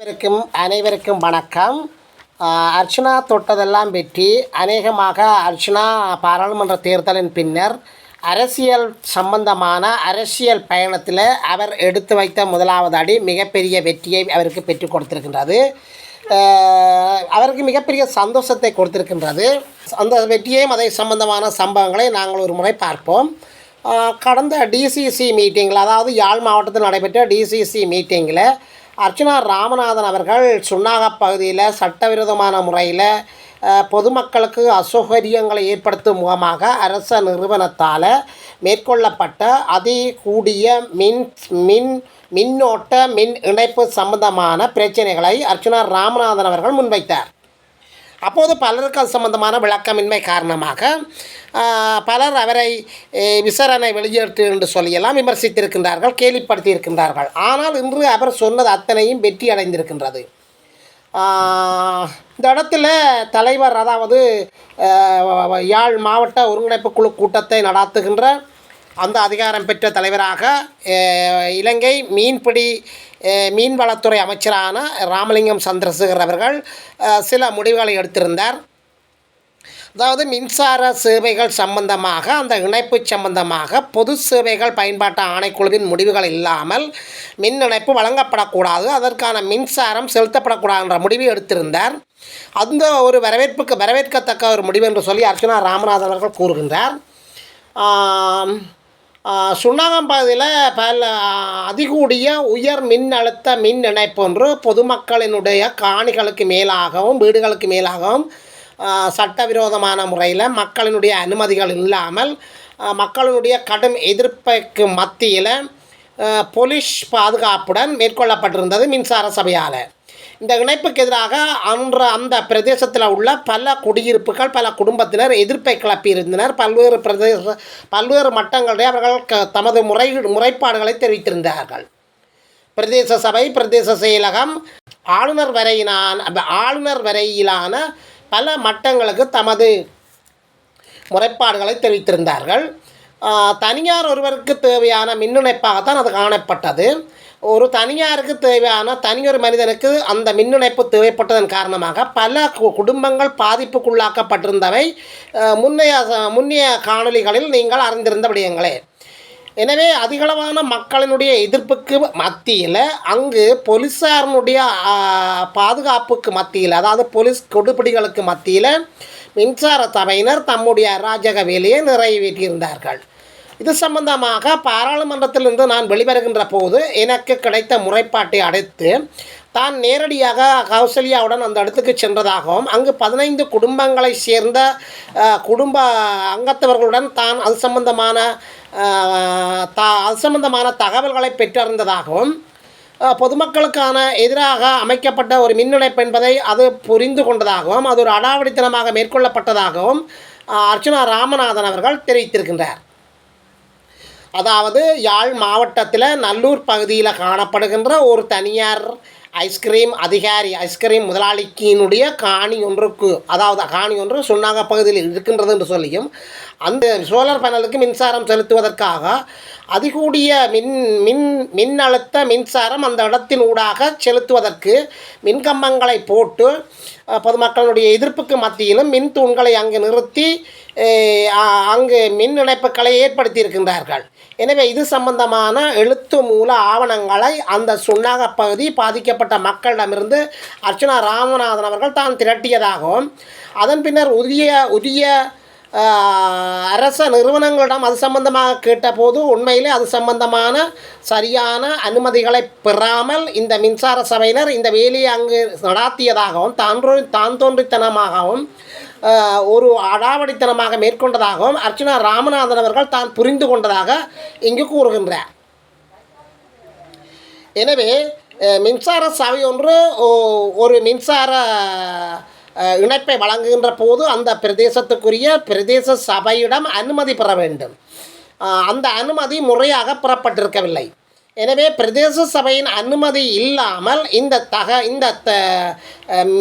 அனைவருக்கும் அனைவருக்கும் வணக்கம். அர்ச்சனா தொட்டதெல்லாம் வெற்றி. அநேகமாக அர்ச்சனா பாராளுமன்ற தேர்தலின் பின்னர் அரசியல் சம்பந்தமான அரசியல் பயணத்தில் அவர் எடுத்து வைத்த முதலாவது அடி மிகப்பெரிய வெற்றியை அவருக்கு பெற்றுக் கொடுத்திருக்கின்றது. அவருக்கு மிகப்பெரிய சந்தோஷத்தை கொடுத்திருக்கின்றது. அந்த வெற்றியையும் அதை சம்பந்தமான சம்பவங்களை நாங்கள் ஒரு முறை பார்ப்போம். கடந்த டிசிசி மீட்டிங்கில் அதாவது யாழ் மாவட்டத்தில் நடைபெற்ற டிசிசி மீட்டிங்கில் அர்ச்சனா ராமநாதன் அவர்கள் சுன்னாகப் பகுதியில் சட்டவிரோதமான முறையில் பொதுமக்களுக்கு அசௌகரியங்களை ஏற்படுத்தும் முகமாக அரச நிறுவனத்தால் மேற்கொள்ளப்பட்ட அதி கூடிய மின் மின் மின்னோட்ட மின் இணைப்பு சம்பந்தமான பிரச்சனைகளை அர்ச்சனா ராமநாதன் அவர்கள் முன்வைத்தார். அப்போது பலருக்கு அது சம்பந்தமான விளக்கமின்மை காரணமாக பலர் அவரை விசாரணை வெளியேற்று என்று சொல்லியெல்லாம் விமர்சித்திருக்கின்றார்கள் கேள்விப்படுத்தியிருக்கின்றார்கள் ஆனால் இன்று அவர் சொன்னது அத்தனையும் வெற்றி அடைந்திருக்கின்றது. இந்த இடத்துல தலைவர் அதாவது யாழ் மாவட்ட ஒருங்கிணைப்பு குழு கூட்டத்தை நடாத்துகின்ற அந்த அதிகாரம் பெற்ற தலைவராக இலங்கை மீன்பிடி மீன்வளத்துறை அமைச்சரான ராமலிங்கம் சந்திரசேகர் அவர்கள் சில முடிவுகளை எடுத்திருந்தார். அதாவது மின்சார சேவைகள் சம்பந்தமாக அந்த இணைப்பு சம்பந்தமாக பொது சேவைகள் பயன்பாட்டு ஆணைக்குழுவின் முடிவுகள் இல்லாமல் மின் இணைப்பு வழங்கப்படக்கூடாது அதற்கான மின்சாரம் செலுத்தப்படக்கூடாது என்ற முடிவை எடுத்திருந்தார். அந்த ஒரு வரவேற்புக்கு வரவேற்கத்தக்க ஒரு முடிவு என்று சொல்லி அர்ச்சனா ராமநாதன் அவர்கள் கூறுகின்றார். சுண்ணாகம்பாதியில் பல அதிகூடிய உயர் மின் அழுத்த மின் இணைப்பு ஒன்று பொதுமக்களினுடைய காணிகளுக்கு மேலாகவும் வீடுகளுக்கு மேலாகவும் சட்டவிரோதமான முறையில் மக்களினுடைய அனுமதிகள் இல்லாமல் மக்களினுடைய கடும் எதிர்ப்புக்கு மத்தியில் போலீஸ் பாதுகாப்புடன் மேற்கொள்ளப்பட்டிருந்தது மின்சார சபையால். இந்த இணைப்புக்கு எதிராக அன்ற அந்த பிரதேசத்தில் உள்ள பல குடியிருப்புகள் பல குடும்பத்தினர் எதிர்ப்பை கிளப்பியிருந்தனர். பல்வேறு பிரதேச பல்வேறு மட்டங்களிலே அவர்கள் க தமது முறை முறைப்பாடுகளை தெரிவித்திருந்தார்கள். பிரதேச சபை பிரதேச செயலகம் ஆளுநர் வரையிலான ஆளுநர் வரையிலான பல மட்டங்களுக்கு தமது முறைப்பாடுகளை தெரிவித்திருந்தார்கள். தனியார் ஒருவருக்கு தேவையான மின் இணைப்பாகத்தான் அது காணப்பட்டது. ஒரு தனியாருக்கு தேவையான தனியொரு மனிதனுக்கு அந்த மின்னிணைப்பு தேவைப்பட்டதன் காரணமாக பல கு- குடும்பங்கள் பாதிப்புக்குள்ளாக்கப்பட்டிருந்தவை. முன்னைய முன்னைய காணொளிகளில் நீங்கள் அறிந்திருந்த விடயங்களே. எனவே அதிகளவான மக்களினுடைய எதிர்ப்புக்கு மத்தியில் அங்கு போலீஸாரினுடைய பாதுகாப்புக்கு மத்தியில் அதாவது போலீஸ் கொடுபிடிகளுக்கு மத்தியில் மின்சார சபையினர் தம்முடைய அராஜக வேலையை நிறைவேற்றியிருந்தார்கள். இது சம்பந்தமாக பாராளுமன்றத்திலிருந்து நான் வெளிவருகின்ற போது எனக்கு கிடைத்த முறைப்பாட்டை அடுத்து தான் நேரடியாக கௌசல்யாவுடன் அந்த இடத்துக்கு சென்றதாகவும் அங்கு பதினைந்து குடும்பங்களை சேர்ந்த குடும்ப அங்கத்தவர்களுடன் தான் அது சம்பந்தமான த அது சம்பந்தமான தகவல்களை பெற்றறிந்ததாகவும் பொதுமக்களுக்கான எதிராக அமைக்கப்பட்ட ஒரு மின்னிணைப்பு என்பதை அது புரிந்து கொண்டதாகவும் அது ஒரு அடாவடித்தனமாக மேற்கொள்ளப்பட்டதாகவும் அர்ச்சனா ராமநாதன் அவர்கள் தெரிவித்திருக்கின்றார். அதாவது யாழ் மாவட்டத்தில் நல்லூர் பகுதியில் காணப்படுகின்ற ஒரு தனியார் ஐஸ்கிரீம் அதிகாரி ஐஸ்கிரீம் முதலாளிக்கினுடைய காணி ஒன்றுக்கு அதாவது காணி ஒன்று சுண்ணாக பகுதியில் இருக்கின்றது என்று சொல்லியும் அந்த சோலார் பேனலுக்கு மின்சாரம் செலுத்துவதற்காக அதிகூடிய மின் மின் மின் அழுத்த மின்சாரம் அந்த இடத்தின் ஊடாக செலுத்துவதற்கு மின்கம்பங்களை போட்டு பொதுமக்களுடைய எதிர்ப்புக்கு மத்தியிலும் மின் தூண்களை அங்கு நிறுத்தி அங்கு மின் இணைப்புகளை ஏற்படுத்தி இருக்கின்றார்கள் எனவே இது சம்பந்தமான எழுத்து மூல ஆவணங்களை அந்த சுண்ணாக பகுதி பாதிக்கப்பட்ட மக்களிடமிருந்து அர்ச்சனா ராமநாதன் அவர்கள் தான் திரட்டியதாகவும் அதன் பின்னர் உரிய உரிய அரச நிறுவனங்களிடம் அது சம்பந்தமாக கேட்டபோது உண்மையிலே அது சம்பந்தமான சரியான அனுமதிகளை பெறாமல் இந்த மின்சார சபையினர் இந்த வேலையை அங்கு நடாத்தியதாகவும் தான் தான் தோன்றித்தனமாகவும் ஒரு அடாவடித்தனமாக மேற்கொண்டதாகவும் அர்ச்சனா ராமநாதன் அவர்கள் தான் புரிந்து கொண்டதாக இங்கு கூறுகின்றார். எனவே மின்சார சபை ஒன்று ஓ- ஒரு மின்சார இணைப்பை வழங்குகின்ற போது அந்த பிரதேசத்துக்குரிய பிரதேச சபையிடம் அனுமதி பெற வேண்டும். அந்த அனுமதி முறையாக பெறப்பட்டிருக்கவில்லை. எனவே பிரதேச சபையின் அனுமதி இல்லாமல் இந்த தக இந்த த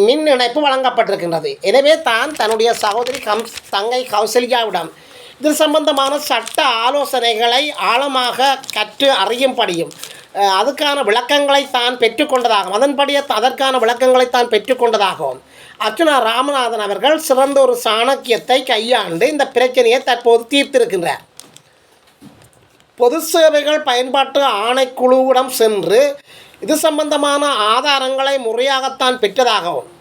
மின் இணைப்பு வழங்கப்பட்டிருக்கின்றது. எனவே தான் தன்னுடைய சகோதரி கம் தங்கை கௌசல்யாவிடம் இது சம்பந்தமான சட்ட ஆலோசனைகளை ஆழமாக கற்று அறியும்படியும் அதுக்கான விளக்கங்களை தான் பெற்றுக்கொண்டதாகவும் அதன்படி அதற்கான விளக்கங்களை தான் பெற்றுக்கொண்டதாகவும். அர்ச்சனா ராமநாதன் அவர்கள் சிறந்த ஒரு சாணக்கியத்தை கையாண்டு இந்த பிரச்சனையை தற்போது தீர்த்திருக்கின்றார். பொது சேவைகள் பயன்பாட்டு ஆணைக்குழுவிடம் சென்று இது சம்பந்தமான ஆதாரங்களை முறையாகத்தான் பெற்றதாகவும்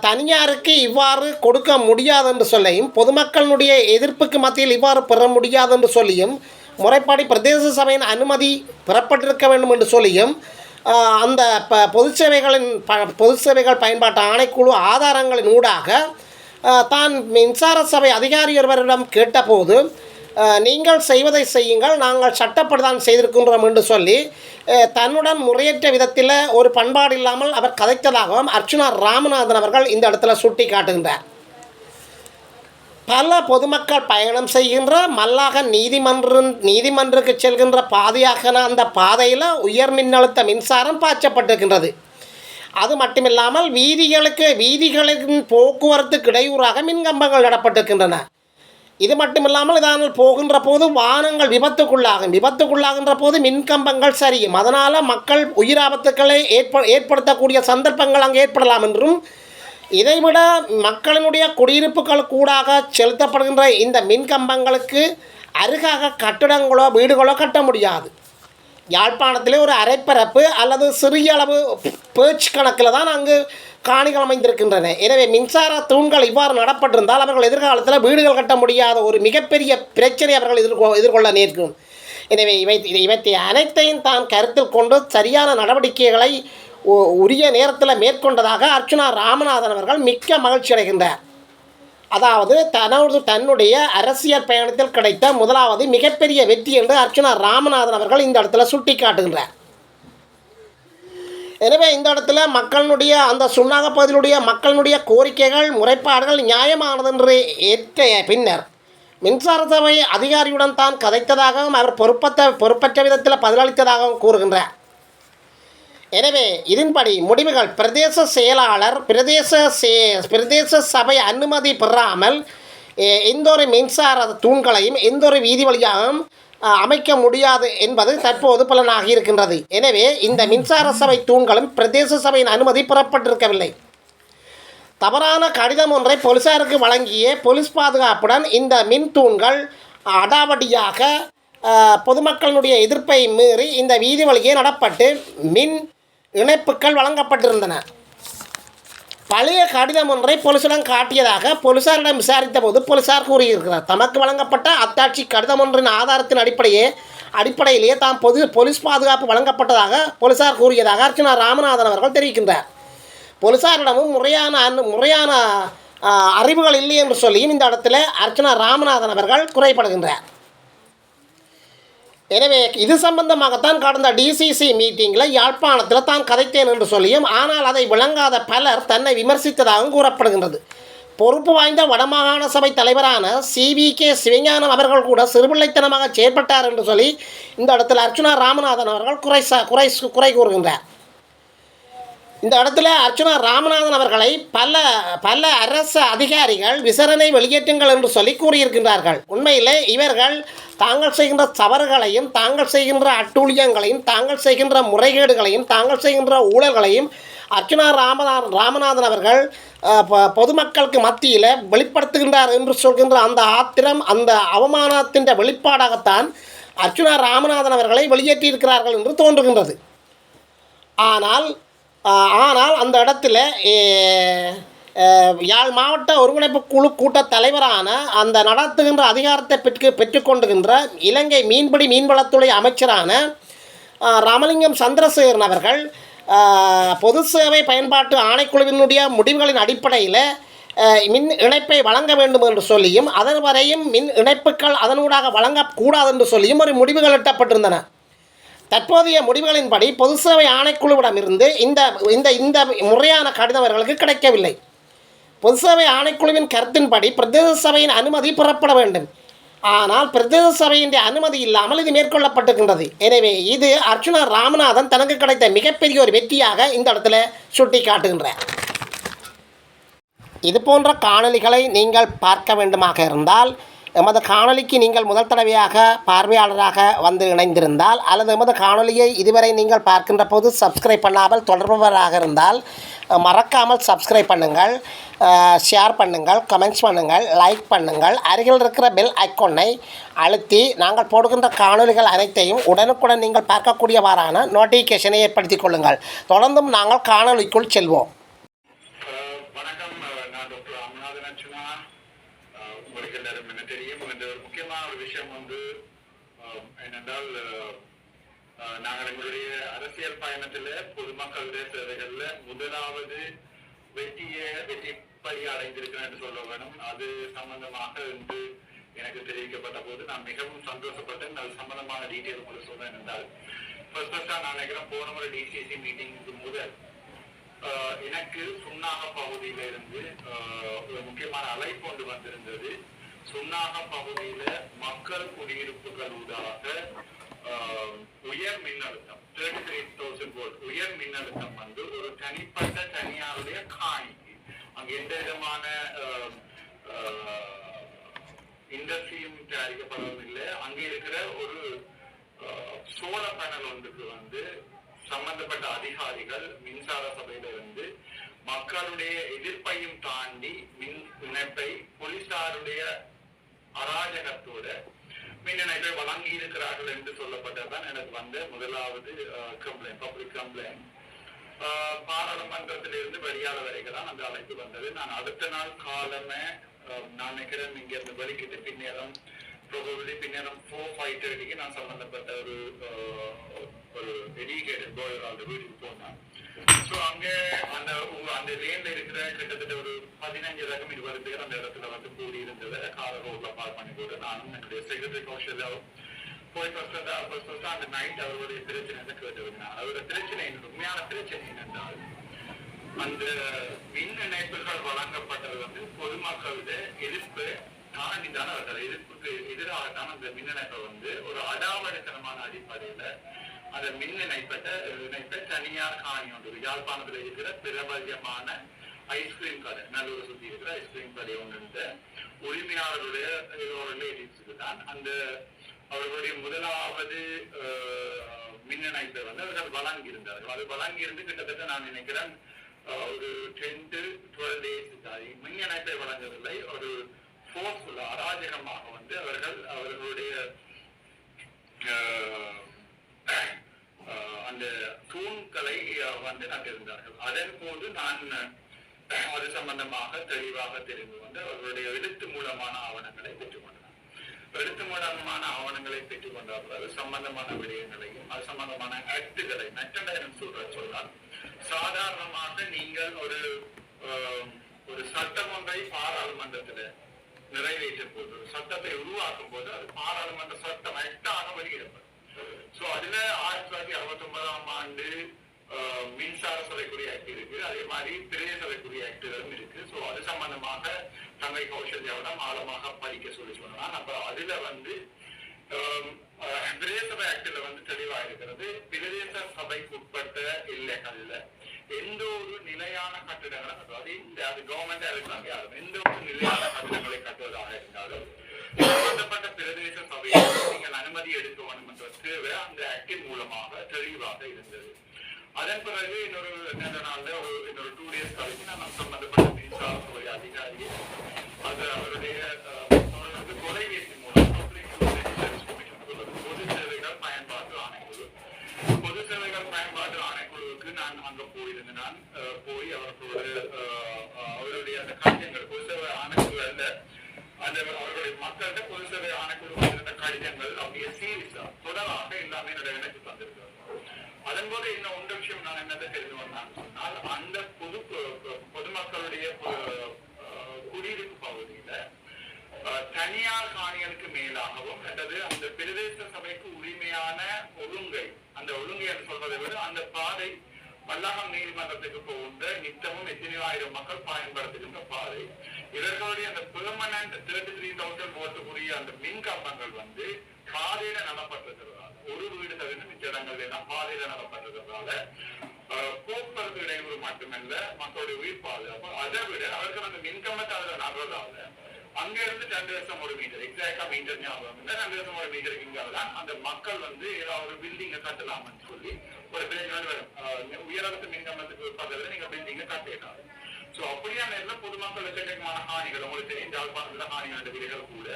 தனியாருக்கு இவ்வாறு கொடுக்க முடியாது என்று சொல்லியும் பொதுமக்களுடைய எதிர்ப்புக்கு மத்தியில் இவ்வாறு பெற முடியாது என்று சொல்லியும் முறைப்படி பிரதேச சபையின் அனுமதி பெறப்பட்டிருக்க வேண்டும் என்று சொல்லியும் அந்த ப பொது சேவைகளின் ப பொது சேவைகள் பயன்பாட்டு ஆணைக்குழு ஆதாரங்களின் ஊடாக தான் மின்சார சபை அதிகாரி ஒருவரிடம் கேட்டபோது நீங்கள் செய்வதை செய்யுங்கள் நாங்கள் சட்டப்படுதான் செய்திருக்கின்றோம் என்று சொல்லி தன்னுடன் முறையற்ற விதத்தில் ஒரு பண்பாடு இல்லாமல் அவர் கதைத்ததாகவும் அர்ச்சுனா ராமநாதன் அவர்கள் இந்த இடத்துல சுட்டி காட்டுகின்றார் பல பொதுமக்கள் பயணம் செய்கின்ற மல்லாக நீதிமன்றம் நீதிமன்றக்கு செல்கின்ற பாதையாக அந்த பாதையில் உயர் மின்னழுத்த மின்சாரம் பாய்ச்சப்பட்டிருக்கின்றது. அது மட்டுமில்லாமல் வீதிகளுக்கு வீதிகளின் போக்குவரத்துக்கு இடையூறாக மின்கம்பங்கள் நடப்பட்டிருக்கின்றன. இது மட்டுமில்லாமல் இதானால் போகின்ற போது வாகனங்கள் விபத்துக்குள்ளாகும். விபத்துக்குள்ளாகின்ற போது மின்கம்பங்கள் சரியும். அதனால் மக்கள் உயிராபத்துக்களை ஏற்ப ஏற்படுத்தக்கூடிய சந்தர்ப்பங்கள் அங்கே ஏற்படலாம் என்றும் இதைவிட மக்களினுடைய குடியிருப்புகள் கூடாக செலுத்தப்படுகின்ற இந்த மின்கம்பங்களுக்கு அருகாக கட்டிடங்களோ வீடுகளோ கட்ட முடியாது. யாழ்ப்பாணத்திலே ஒரு அரைப்பரப்பு அல்லது சிறிய அளவு பேச்சு கணக்கில் தான் அங்கு காணிகள் அமைந்திருக்கின்றன. எனவே மின்சார தூண்கள் இவ்வாறு நடப்பட்டிருந்தால் அவர்கள் எதிர்காலத்தில் வீடுகள் கட்ட முடியாத ஒரு மிகப்பெரிய பிரச்சனை அவர்கள் எதிர்கொ எதிர்கொள்ள நேர்க்கும். எனவே இவை இவற்றை அனைத்தையும் தான் கருத்தில் கொண்டு சரியான நடவடிக்கைகளை உரிய நேரத்தில் மேற்கொண்டதாக அர்ச்சனா ராமநாதன் அவர்கள் மிக்க மகிழ்ச்சி அடைகின்றார். அதாவது தனது தன்னுடைய அரசியல் பயணத்தில் கிடைத்த முதலாவது மிகப்பெரிய வெற்றி என்று அர்ச்சனா ராமநாதன் அவர்கள் இந்த இடத்துல சுட்டி காட்டுகின்றார் எனவே இந்த இடத்துல மக்களுடைய அந்த சுண்ணாக பகுதியிலுடைய மக்களுடைய கோரிக்கைகள் முறைப்பாடுகள் நியாயமானது என்று ஏற்ற பின்னர் மின்சார சபை அதிகாரியுடன் தான் கதைத்ததாகவும் அவர் பொறுப்பத்த பொறுப்பற்ற விதத்தில் பதிலளித்ததாகவும் கூறுகின்றார். எனவே இதன்படி முடிவுகள் பிரதேச செயலாளர் பிரதேச சே பிரதேச சபை அனுமதி பெறாமல் எந்த ஒரு மின்சார தூண்களையும் எந்த ஒரு வீதி வழியாகவும் அமைக்க முடியாது என்பது தற்போது புலனாகி இருக்கின்றது. எனவே இந்த மின்சார சபை தூண்களும் பிரதேச சபையின் அனுமதி பெறப்பட்டிருக்கவில்லை. தவறான கடிதம் ஒன்றை போலீசாருக்கு வழங்கிய போலீஸ் பாதுகாப்புடன் இந்த மின் தூண்கள் அடாவடியாக பொதுமக்களுடைய பொதுமக்களினுடைய எதிர்ப்பை மீறி இந்த வீதி வழியே நடப்பட்டு மின் இணைப்புகள் வழங்கப்பட்டிருந்தன. பழைய கடிதம் ஒன்றை போலீசிடம் காட்டியதாக போலீசாரிடம் விசாரித்த போது போலீசார் கூறியிருக்கிறார். தமக்கு வழங்கப்பட்ட அத்தாட்சி கடிதம் ஒன்றின் ஆதாரத்தின் அடிப்படையே அடிப்படையிலேயே தாம் பொது போலீஸ் பாதுகாப்பு வழங்கப்பட்டதாக போலீசார் கூறியதாக அர்ச்சனா ராமநாதன் அவர்கள் தெரிவிக்கின்றார். போலீசாரிடமும் முறையான அனு- முறையான அறிவுகள் இல்லை என்று சொல்லியும் இந்த இடத்துல அர்ச்சனா ராமநாதன் அவர்கள் குறைபடுகின்றார். எனவே இது சம்பந்தமாகத்தான் கடந்த டிசிசி மீட்டிங்கில் யாழ்ப்பாணத்தில் தான் கதைத்தேன் என்று சொல்லியும் ஆனால் அதை விளங்காத பலர் தன்னை விமர்சித்ததாகவும் கூறப்படுகின்றது. பொறுப்பு வாய்ந்த வடமாகாண சபை தலைவரான சிவி கே சிவஞானம் அவர்கள் கூட சிறுபிள்ளைத்தனமாக செயற்பட்டார் என்று சொல்லி இந்த இடத்தில் அர்ச்சுனா ராமநாதன் அவர்கள் குறை குறை குறை கூறுகின்றார். இந்த இடத்துல அர்ச்சுனா ராமநாதன் அவர்களை பல பல அரசு அதிகாரிகள் விசாரணை வெளியேற்றுங்கள் என்று சொல்லி கூறியிருக்கின்றார்கள். உண்மையிலே இவர்கள் தாங்கள் செய்கின்ற தவறுகளையும் தாங்கள் செய்கின்ற அட்டூழியங்களையும் தாங்கள் செய்கின்ற முறைகேடுகளையும் தாங்கள் செய்கின்ற ஊழல்களையும் அர்ச்சுனா ராமநாதன் ராமநாதன் அவர்கள் பொதுமக்களுக்கு மத்தியில் வெளிப்படுத்துகின்றார் என்று சொல்கின்ற அந்த ஆத்திரம் அந்த அவமானத்தின் வெளிப்பாடாகத்தான் அர்ச்சுனா ராமநாதன் அவர்களை வெளியேற்றியிருக்கிறார்கள் என்று தோன்றுகின்றது. ஆனால் ஆனால் அந்த இடத்துல யாழ் மாவட்ட ஒருங்கிணைப்பு குழு கூட்ட தலைவரான அந்த நடத்துகின்ற அதிகாரத்தை பெற்று பெற்றுக்கொண்டுகின்ற இலங்கை மீன்பிடி மீன்வளத்துறை அமைச்சரான ராமலிங்கம் சந்திரசேகரன் அவர்கள் பொது சேவை பயன்பாட்டு ஆணைக்குழுவினுடைய முடிவுகளின் அடிப்படையில் மின் இணைப்பை வழங்க வேண்டும் என்று சொல்லியும் அதன் வரையும் மின் இணைப்புகள் அதனூடாக வழங்கக்கூடாது என்று சொல்லியும் ஒரு முடிவுகள் எட்டப்பட்டிருந்தன. தற்போதைய முடிவுகளின்படி பொது சேவை ஆணைக்குழுவிடமிருந்து இந்த இந்த இந்த முறையான கடிதம் அவர்களுக்கு கிடைக்கவில்லை. பொது சேவை ஆணைக்குழுவின் கருத்தின்படி பிரதேச சபையின் அனுமதி பெறப்பட வேண்டும். ஆனால் பிரதேச சபையின் அனுமதி இல்லாமல் இது மேற்கொள்ளப்பட்டிருக்கின்றது. எனவே இது அர்ச்சுனா ராமநாதன் தனக்கு கிடைத்த மிகப்பெரிய ஒரு வெற்றியாக இந்த இடத்துல சுட்டி காட்டுகின்றார் இது போன்ற காணொலிகளை நீங்கள் பார்க்க வேண்டுமாக இருந்தால் எமது காணொளிக்கு நீங்கள் முதல் தடவையாக பார்வையாளராக வந்து இணைந்திருந்தால் அல்லது எமது காணொலியை இதுவரை நீங்கள் பார்க்கின்ற போது சப்ஸ்கிரைப் பண்ணாமல் தொடர்பவராக இருந்தால் மறக்காமல் சப்ஸ்கிரைப் பண்ணுங்கள் ஷேர் பண்ணுங்கள் கமெண்ட்ஸ் பண்ணுங்கள் லைக் பண்ணுங்கள். அருகில் இருக்கிற பெல் ஐக்கோனை அழுத்தி நாங்கள் போடுகின்ற காணொளிகள் அனைத்தையும் உடனுக்குடன் நீங்கள் பார்க்கக்கூடியவாறான நோட்டிஃபிகேஷனை ஏற்படுத்திக் கொள்ளுங்கள். தொடர்ந்தும் நாங்கள் காணொளிக்குள் செல்வோம் அஹ் வணக்கம் அஹ் நான் டாக்டர் ராமநாதன் அர்ச்சுனா அஹ் உங்களுக்கு எல்லாரும் என்ன தெரியும் இந்த ஒரு முக்கியமான ஒரு விஷயம் வந்து அஹ் என்றால் நாங்கள் எங்களுடைய அரசியல் பயணத்தில் பொதுமக்களுடைய சேவைகள்ல முதலாவது வெற்றிய வெற்றி படி அடைந்திருக்கிறேன் என்று சொல்ல வேணும். அது சம்பந்தமாக என்று எனக்கு தெரிவிக்கப்பட்ட போது நான் மிகவும் சந்தோஷப்பட்டேன். அது சம்பந்தமான டீட்டெயில் உங்களுக்கு சொல்றேன் என்றால் ஃபர்ஸ்ட் ஃபர்ஸ்டா நான் நினைக்கிறேன் போன முறை டிசிசி மீட்டிங்க்கு முதல் ஆஹ் எனக்கு சுண்ணாக பகுதியில இருந்து ஆஹ் ஒரு முக்கியமான அழைப்பு ஒன்று வந்திருந்தது. சுன்னாக பகுதியில மக்கள் குடியிருப்புகளுடாக உயர் மின்னழுத்தம் தேர்ட்டி த்ரீ தௌசண்ட் வோல்ட் உயர் மின்னழுத்தம் வந்து ஒரு தனிப்பட்ட தனியாருடைய காணிக்கு. அங்க எந்த விதமான இண்டஸ்ட்ரியும் தயாரிக்கப்படவும் இண்டஸ்ட்ரியும் அங்க இருக்கிற ஒரு சோழ பேனல் ஒன்றுக்கு வந்து சம்பந்தப்பட்ட அதிகாரிகள் மின்சார சபையில இருந்து மக்களுடைய எதிர்ப்பையும் தாண்டி மின் இணைப்பை போலீசாருடைய அராஜகத்தோட மின்னணைகள் வழங்கி இருக்கிறார்கள் என்று சொல்லப்பட்டதான் எனக்கு வந்த முதலாவது கம்ப்ளைண்ட் பப்ளிக் கம்ப்ளைண்ட் பாராளுமன்றத்திலிருந்து வெளியாள வரைக்கும் தான் அந்த அழைப்பு வந்தது. நான் அடுத்த நாள் காலமே நான் நினைக்கிறேன் இங்க இருந்து வலிக்கிட்டு பின்னேரம் ப்ரொபபிளி பின்னேரம் ஃபோர் ஃபைவ் தேர்ட்டிக்கு நான் சம்பந்தப்பட்ட ஒரு ஒரு எடிகேட்டட் கோயர் அந்த வீட்டுக்கு போனேன் ஸோ அங்க அந்த உங்க- அந்த லேன்ல இருக்கிற கிட்டத்தட்ட ஒரு பதினஞ்சு ரகம் இருபது பேர் அந்த இடத்துல வந்து கூடி இருந்தது கால ரோட்ல பார்க் பண்ணி போட்டு நானும் என்னுடைய செக்ரட்டரி கௌஷல்யாவும் போய் ஃபர்ஸ்ட் ஃபர்ஸ்ட் அந்த நைட் அவருடைய பிரச்சனை கேட்டு வந்தார் அவருடைய பிரச்சனை என்ன- உண்மையான பிரச்சனை என்னென்றால் அந்த மின் இணைப்புகள் வழங்கப்பட்டது வந்து பொதுமக்களுடைய எதிர்ப்பு தாண்டி தானே அவர்கள் எதிர்ப்புக்கு எதிராகத்தான் அந்த மின் இணைப்பை வந்து ஒரு அடாவடித்தனமான அடிப்படையில அந்த மின் இணைப்பட்ட இணைப்பை தனியார் காணி ஒன்று யாழ்ப்பாணத்தில் இருக்கிற பிரபல்யமான ஐஸ்கிரீம் கடை நல்லூரை சுத்தி இருக்கிற ஐஸ்கிரீம் கடை ஒன்று இருந்த உரிமையாளருடைய ரிலேட்டிவ்ஸுக்கு தான் அந்த அவர்களுடைய முதலாவது மின் இணைப்பை வந்து அவர்கள் வழங்கி இருந்தார்கள் அது வழங்கி இருந்து கிட்டத்தட்ட நான் நினைக்கிறேன் ஒரு டென் டு டுவெல் டேஸ் மின் இணைப்பை வழங்கவில்லை ஒரு ஃபோர்ஸ்ஃபுல்லா அராஜகமாக வந்து அவர்கள் அவர்களுடைய அந்த தூண்களை வந்து நட்டிருந்தார்கள் அதன் போது நான் அது சம்பந்தமாக தெளிவாக தெரிந்து கொண்டு அவர்களுடைய எழுத்து மூலமான ஆவணங்களை பெற்றுக்கொண்டார் எழுத்து மூலமான ஆவணங்களை பெற்றுக்கொண்டார்கள் அது சம்பந்தமான விடயங்களையும் அது சம்பந்தமான ஆக்டுகளை நட்டடையம் சொல்ற சொன்னால் சாதாரணமாக நீங்கள் ஒரு அஹ், ஒரு சட்டம் ஒன்றை பாராளுமன்றத்துல நிறைவேற்றும் போது சட்டத்தை உருவாக்கும் போது அது பாராளுமன்ற சட்டம் ஆக்டாக வருகிறது சோ அதுல ஆயிரத்தி தொள்ளாயிரத்தி அறுபத்தி ஒன்பதாம் ஆண்டு மின்சார சபைக்குரிய ஆக்ட் இருக்கு. அதே மாதிரி திரைய சபைக்குரிய ஆக்டுகளும் இருக்கு. சோ அது சம்பந்தமாக தங்கை கௌசல்யாவிடம் ஆழமாக படிக்க சொல்லி சொல்லலாம் அப்ப அதுல வந்து பிரதேச சபை ஆக்டில் வந்து தெளிவா இருக்கிறது பிரதேச சபைக்கு உட்பட்ட எல்லைகள்ல எந்த ஒரு நிலையான கட்டிடங்களும் அதாவது இந்த அது கவர்மெண்டா இருக்காங்க எந்த ஒரு நிலையான கட்டிடங்களை கட்டுவதாக இருந்தாலும் சம்பந்தப்பட்ட பிரதேச சபையில் நீங்கள் அனுமதி எடுக்க வேண்டும் என்ற தேவை அந்த ஆக்டின் மூலமாக தெளிவாக இருந்தது. அதன் பிறகு இன்னொரு நல்ல நாள்ல ஒரு இன்னொரு டூ டேஸ் கழிச்சு நான் சம்பந்தப்பட்ட மின்சார சபை அதிகாரி அது அவருடைய தொலைபேசி மூலம் பொது சேவைகள் பயன்பாட்டு ஆணைக்குழு. பொது சேவைகள் பயன்பாட்டு ஆணைக்குழுவுக்கு நான் அங்க போயிருந்தேன். நான் அஹ், போய் அவர்களோட ஒரு அஹ், அவருடைய அந்த காரியங்கள் பொது சேவை ஆணைக்குழு அல்ல அந்த அவர்களுடைய மக்கள்கிட்ட பொது சேவை ஆணைக்குழு வந்திருந்த கடிதங்கள் அப்படியே சீரியஸா தொடராக எல்லாமே நிறைய எனக்கு தந்திருக்கிறார் அதன் போது இன்னும் ஒன்று விஷயம் நான் என்னத்தை தெரிந்து வந்தான்னு சொன்னால் அந்த பொது பொதுமக்களுடைய பொ- குடியிருப்பு பகுதியில தனியார் காணிகளுக்கு மேலாகவும் அல்லது அந்த பிரதேச சபைக்கு உரிமையான ஒழுங்கை அந்த ஒழுங்கை என்று சொல்வதை விட அந்த பாதை வல்லாகம் நீதிமன்றத்துக்கு போகின்ற நித்தமும் எத்தனையோ ஆயிரம் மக்கள் பயன்படுத்துகின்ற பாதை இவர்களுடைய அந்த பெர்மனன்ட் தேர்ட்டி த்ரீ தௌசண்ட் ஓட்டுக்குரிய அந்த மின் கம்பங்கள் வந்து பாதையில நடப்பட்டிருக்கிறதால ஒரு வீடு தவிர மிச்ச எல்லாம் பாதையில நடப்பட்டிருக்கிறதால போக்குவரத்து இடையூறு மட்டுமல்ல மக்களுடைய உயிர் பாதுகாப்பு அதை விட அவர்கள் அந்த மின்கம்பத்தை அதுல நடுறதால அங்க இருந்து ரெண்டு வருஷம் ஒரு மீட்டர் எக்ஸாக்டா மீட்டர் ஞாபகம் ரெண்டு வருஷம் ஒரு மீட்டர் இங்கதான் அந்த மக்கள் வந்து ஏதாவது ஒரு பில்டிங்க கட்டலாம்னு சொல்லி ஒரு பில்டிங் வரும். உயரத்து மின்கம்பத்துக்கு பக்கத்துல நீங்க பில்டிங்க கட்டிடலாம். சோ அப்படியான இடத்துல பொதுமக்கள் எக்கச்சக்கமான ஹானிகள் உங்களுக்கு தெரியும் ஜாழ்ப்பாணத்துல ஹானிகள் வீடுகள் கூட.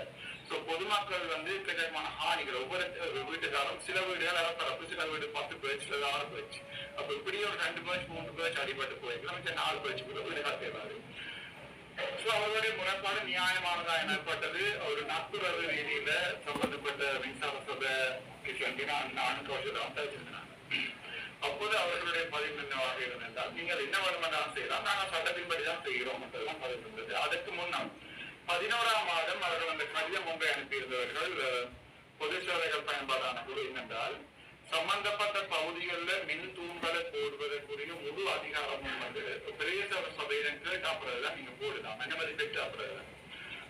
சோ பொதுமக்கள் வந்து எக்கச்சக்கமான ஹானிகள் ஒவ்வொரு வீட்டுக்காரும் சில வீடுகள் அறப்பரப்பு சில வீடு பத்து பேர் சில ஆறு பேச்சு அப்ப இப்படி ஒரு ரெண்டு பேச்சு மூணு பேச்சு அடிபட்டு போயிருக்கலாம் நாலு பேச்சு கூட வீடு கட்டிடுறாரு. So, அவருடைய முறைப்பாடு நியாயமானதா எனப்பட்டது. ஒரு நட்புறவு ரீதியில சம்பந்தப்பட்ட மின்சார சபைக்கு சொல்லி நான் நான்கு வருஷம் பேசியிருந்தேன் அப்போது அவர்களுடைய பதிவு என்னவாக இருந்தால் நீங்கள் என்ன வருமானம் செய்யலாம். நாங்கள் சட்டத்தின்படி தான் செய்கிறோம் என்றெல்லாம் பதிவு இருந்தது. அதற்கு முன்னால் பதினோராம் மாதம் அவர்கள் அந்த கடிதம் ஒன்றை அனுப்பியிருந்தவர்கள் பொது சேவைகள் பயன்பாடான குழு என்னென்றால் சம்பந்தப்பட்ட பகுதிகளில் மின் தூண்களை போடுவதற்குரிய முழு அதிகாரமும் வந்து பிரதேச சாப்பிடுறதுதான் நீங்க போடுதான் அந்த மாதிரி பெட் பெற்றாப்புறதுதான்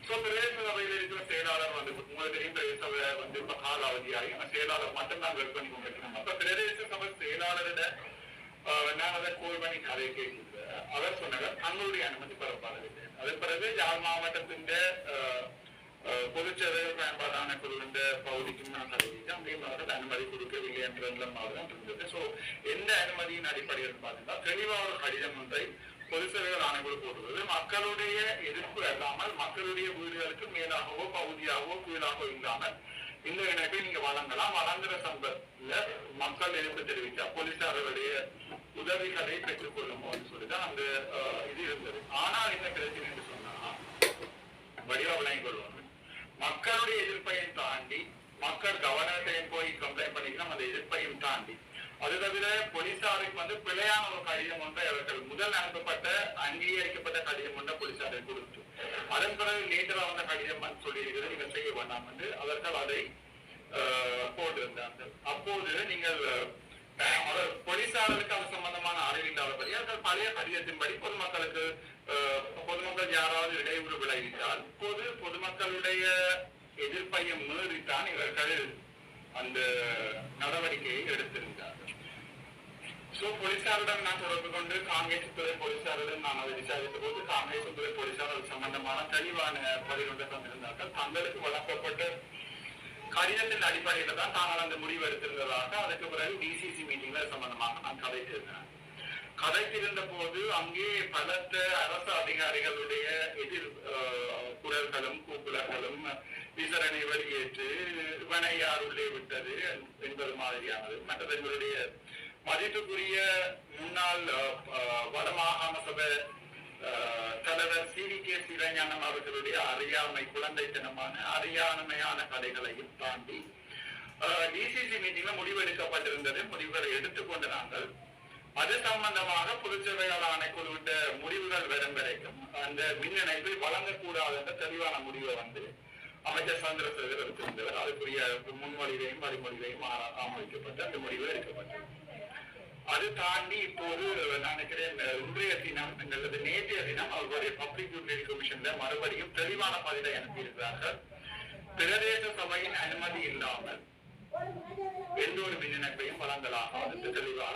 சோ பிரதேச சபையில இருக்கிற செயலாளர் வந்து உங்களுக்கு தெரியும் பிரதேச சபை வந்து இப்ப காலாவதியாகி அந்த செயலாளர் மட்டும் தான் வெல்ப் பண்ணி கொண்டிருக்கணும் அப்ப பிரதேச சபை செயலாளரிட நான் அதை கோல் பண்ணி கதையை கேட்குது அவர் சொன்னவர் தங்களுடைய அனுமதி பெறப்படவில்லை அதன் பிறகு யாழ் மாவட்டத்தின் பொதுச்சேவை பயன்பாடான குழுவின் பகுதிக்கும் நான் கருதிட்டு அங்கேயும் அவர்கள் அனுமதி கொடுக்கவில்லை என்ற நிலைமாறு தான் இருந்தது. சோ எந்த அனுமதியின் அடிப்படையில் பார்த்தீங்கன்னா தெளிவாக ஒரு கடிதம் ஒன்றை பொது சேவைகள் ஆணைக்குழு போடுவது மக்களுடைய எதிர்ப்பு அல்லாமல் மக்களுடைய வீடுகளுக்கு மேலாகவோ பகுதியாகவோ கீழாகவோ இல்லாமல் இந்த இணைப்பை நீங்க வழங்கலாம். வழங்குற சம்பளத்துல மக்கள் எதிர்ப்பு தெரிவித்தா போலீசார்களுடைய உதவிகளை பெற்றுக் கொள்ளும் சொல்லிதான் அந்த இது இருந்தது. ஆனால் என்ன பிரச்சனை என்று சொன்னா வடிவா விளங்கிக் கொள்வாங்க மக்களுடைய எதிர்ப்பையும் தாண்டி மக்கள் கவர்னர்கிட்டையும் போய் கம்ப்ளைண்ட் பண்ணிக்கலாம். அந்த எதிர்ப்பையும் தாண்டி அது தவிர போலீசாருக்கு வந்து பிழையான ஒரு கடிதம் ஒன்றை அவர்கள் முதல் அனுப்பப்பட்ட அங்கீகரிக்கப்பட்ட கடிதம் ஒன்றை போலீசாரை கொடுத்து அதன் பிறகு லேட்டரா வந்த கடிதம் சொல்லியிருக்கிறது. நீங்கள் செய்ய வேண்டாம் என்று அவர்கள் அதை போட்டிருந்தார்கள். அப்போது நீங்கள் அஹ், அவர் அது சம்பந்தமான அறிவு இல்லாதபடி அவர்கள் பழைய கடிதத்தின்படி பொதுமக்களுக்கு பொதுமக்கள் யாராவது இடையூறு விளைவித்தால் பொது பொதுமக்களுடைய எதிர்ப்பையும் மீறித்தான் இவர்கள் அந்த நடவடிக்கையை எடுத்திருந்தார்கள் சோ போலீசாரிடம் நான் தொடர்பு கொண்டு காங்கிரஸ் துறை போலீசாரிடம் நான் அதை விசாரித்த போது காங்கிரஸ் துறை போலீசார் அது சம்பந்தமான தெளிவான பதிலொன்றை தந்திருந்தார்கள். தங்களுக்கு வழங்கப்பட்ட கடிதத்தின் அடிப்படையில தான் தாங்கள் அந்த முடிவு எடுத்திருந்ததாக அதுக்கு பிறகு டிசிசி மீட்டிங்ல சம்பந்தமாக நான் கதைத்திருந்தேன் கதைத்திருந்த போது அங்கே பலத்த அரசு அதிகாரிகளுடைய எதிர் அஹ், குரல்களும் கூக்குரல்களும் விசாரணை வெளியேற்று வனையார் உள்ளே விட்டது என்பது மாதிரியானது. மற்றது எங்களுடைய மதிப்புக்குரிய முன்னாள் வடமாகாண சபை தலைவர் சி. வி. கே. சிவஞானம் அவர்களுடைய அறியாமை குழந்தைத்தனமான அறியாண்மையான கதைகளையும் தாண்டி டிசிசி மீட்டிங்ல முடிவெடுக்கப்பட்டிருந்தது. முடிவுகளை எடுத்துக்கொண்டு நாங்கள் அது சம்பந்தமாக பொதுச்சேவைகள் ஆணைக்குழுவிட்ட முடிவுகள் வரும் வரைக்கும் அந்த மின் இணைப்பை வழங்கக்கூடாது என்ற தெளிவான முடிவை வந்து அமைச்சர் சந்திரசேகர் எடுத்திருந்தவர் அதுக்குரிய முன்மொழிவையும் வழிமொழிவையும் ஆமதிக்கப்பட்டு அந்த முடிவு எடுக்கப்பட்டது. அது தாண்டி இப்போது நான் நினைக்கிறேன் இன்றைய தினம் அல்லது நேற்றைய தினம் அவருடைய பப்ளிக் யூட்டிலிட்டி கமிஷன்ல மறுபடியும் தெளிவான பதிலை அனுப்பியிருக்கிறார்கள். பிரதேச சபையின் அனுமதி இல்லாமல் எந்த ஒரு மின் இணைப்பையும் வழங்கலாம் அது தெளிவாக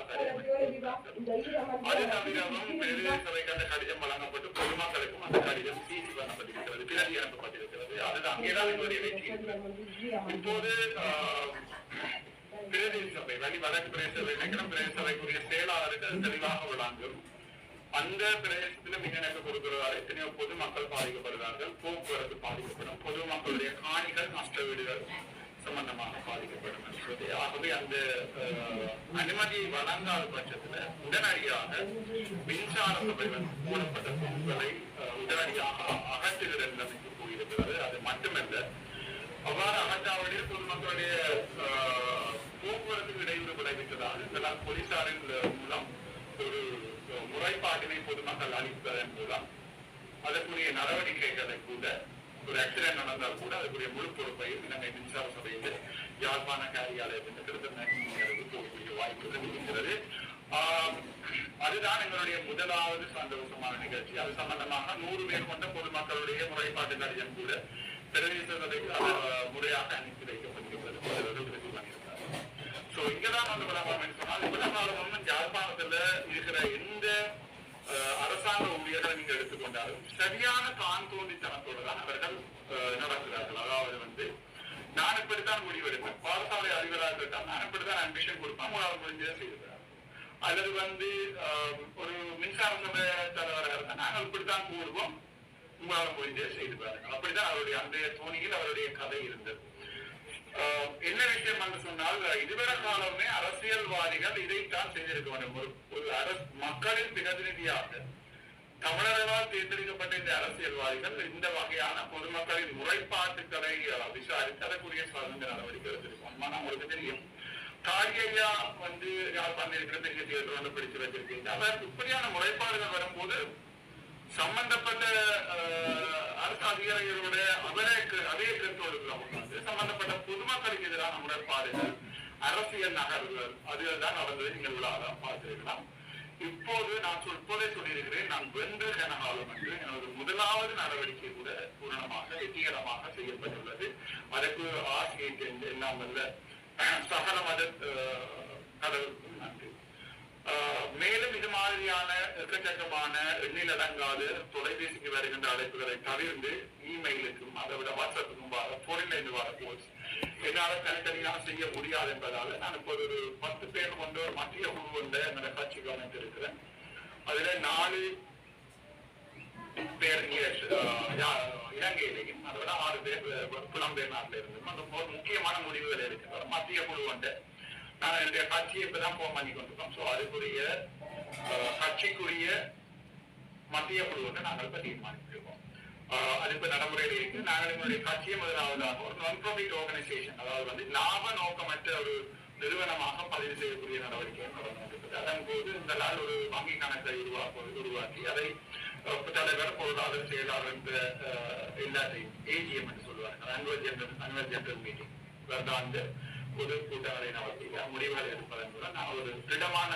அது தவிரவும் பிரதேச சபைக்கு அந்த கடிதம் வழங்கப்பட்டு பொதுமக்களுக்கும் அந்த கடிதம் சீசி பண்ணப்பட்டிருக்கிறது பிறகு அனுப்பப்பட்டிருக்கிறது. அது அங்கேதான் எங்களுடைய வெற்றி இப்போது பிரதேச சபை வழி வடக்கு பிரதேச சபை பிரதேச சபைக்குரிய செயலாளருக்கு தெளிவாக வழங்கும் அந்த பிரதேசத்துல மின்னணு கொடுக்கிறதால் எத்தனையோ பொதுமக்கள் பாதிக்கப்படுகிறார்கள். போக்குவரத்து பாதிக்கப்படும். பொதுமக்களுடைய காணிகள் நஷ்ட வீடுகள் சம்பந்தமாக பாதிக்கப்படும் என்பது ஆகவே அந்த அனுமதி வழங்காத பட்சத்துல உடனடியாக மின்சார சபை மூடப்பட்ட பொருட்களை உடனடியாக அகற்றுகிற நிலைமைக்கு போயிருக்கிறது அது மட்டுமல்ல அவ்வாறு அகற்றாவதில் பொதுமக்களுடைய அஹ், போக்குவரத்துக்கு இடையூறு விளைவித்ததால் இதனால் போலீசாரின் மூலம் ஒரு முறைப்பாட்டினை பொதுமக்கள் அளிப்பதன் மூலம் அதற்குரிய நடவடிக்கைகளை கூட ஒரு ஆக்சிடென்ட் நடந்தால் கூட அதுக்குரிய முழு பொறுப்பையும் இலங்கை மின்சார சபையில் யாழ்ப்பாண காரியாலயத்தின் திருத்தம் போகக்கூடிய வாய்ப்பு இருக்கிறது. அதுதான் எங்களுடைய முதலாவது சந்தோஷமான நிகழ்ச்சி. அது சம்பந்தமாக நூறு பேர் கொண்ட பொதுமக்களுடைய முறைப்பாட்டு கடிதம் கூட பிரதேச முறையாக அனுப்பி வைக்கப்பட்டிருக்கிறது. சோ இங்கதான் வந்து விளம்பரம் சொன்னால் விளம்பரம் யாழ்ப்பாணத்துல இருக்கிற எந்த அரசாங்க ஊழியர்களை நீங்க எடுத்துக்கொண்டாலும் சரியான தான் தோன்றித்தனத்தோடு தான் அவர்கள் அஹ், நடக்கிறார்கள். அதாவது வந்து நான் இப்படித்தான் முடிவெடுப்பேன் பாடசாலை அதிபராக இருந்தால் நான் இப்படித்தான் அட்மிஷன் கொடுப்பேன். உங்களால் முடிஞ்சதை செய்திருக்கிறார் அல்லது வந்து ஒரு மின்சார சபை தலைவராக இருந்தால் நாங்கள் இப்படித்தான் கூடுவோம் உங்களால் முடிஞ்சதை செய்து பாருங்கள். அப்படித்தான் அவருடைய அந்த தோணியில் அவருடைய கதை இருந்தது. என்ன விஷயம் என்று சொன்னால் இதுவரை காலமே அரசியல்வாதிகள் இதைத்தான் செய்திருக்க வேண்டும். ஒரு ஒரு அரசு மக்களின் பிரதிநிதியாக தமிழர்களால் தேர்ந்தெடுக்கப்பட்ட இந்த அரசியல்வாதிகள் இந்த வகையான பொதுமக்களின் முறைப்பாட்டுக்களை விசாரித்து அதற்குரிய சுதந்திர நடவடிக்கை எடுத்திருக்கோம். உங்களுக்கு தெரியும். காரியையா வந்து யார் பண்ணிருக்கிறது பிடிச்சு வச்சிருக்கீங்க. அவர் இப்படியான முறைப்பாடுகள் வரும்போது சம்பந்தப்பட்ட அரசு அதிகாரிகளோட அவரே அதே கருத்தோடு இருக்கிறவங்க சம்பந்தப்பட்ட பொதுமக்களுக்கு எதிரான முறைப்பாடுகள் அரசியல் நகர்வுகள் அதுகள் தான் நடந்ததை நீங்கள் விழாவாக பார்த்திருக்கலாம். இப்போது நான் சொல் இப்போதே சொல்லியிருக்கிறேன் நான் வென்று கனகாலம் என்று எனது முதலாவது நடவடிக்கை கூட பூரணமாக வெற்றிகரமாக செய்யப்பட்டுள்ளது. அதற்கு ஆசியை எல்லாம் வல்ல சகல மத அஹ், கடவுளுக்கும் நன்றி. மேலும் இது மாதிரியான எக்கச்சக்கமான எண்ணில் அடங்காத தொலைபேசிக்கு வருகின்ற அழைப்புகளை தவிர்த்து இமெயிலுக்கும் அதை விட வாட்ஸ்அப்புக்கும் வர போனில் வர போச்சு என்னால் தனித்தனியாக செய்ய முடியாது என்பதால நான் இப்போ ஒரு பத்து பேர் கொண்ட ஒரு மத்திய குழு கொண்ட என்னோட கட்சிக்கு அமைத்திருக்கிறேன் அதுல நாலு பேர் இங்க, இலங்கையிலையும் அதை விட ஆறு பேர் புலம்பெயர் நாட்டில இருந்தும். அந்த முக்கியமான முடிவுகள் இருக்கு. மத்திய குழு கொண்ட என்னுடைய கட்சியை இப்பதான் போன் பண்ணி கொண்டிருக்கோம். சோ அதுக்குரிய அஹ், கட்சிக்குரிய மத்திய குழு நாங்கள் இப்ப தீர்மானித்திருக்கோம் அது இப்ப நடைமுறையில் இருக்கு. நாங்கள் எங்களுடைய கட்சியை முதலாவதாக ஒரு நான் ப்ராஃபிட் ஆர்கனைசேஷன் அதாவது வந்து லாப நோக்கமற்ற ஒரு நிறுவனமாக பதிவு செய்யக்கூடிய நடவடிக்கை நடந்து அதன் போது இந்த நாள் ஒரு வங்கி கணக்கை உருவாக்க உருவாக்கி அதை தலைவர் பொருளாளர் செயலாளர் என்ற அஹ், எல்லாத்தையும் ஏஜிஎம் என்று சொல்லுவார்கள். Annual general annual general meeting வருடாந்த பொது கூட்டங்களை நடத்தி முடிவுகளை எடுப்பதன் மூலம் நான் ஒரு திடமான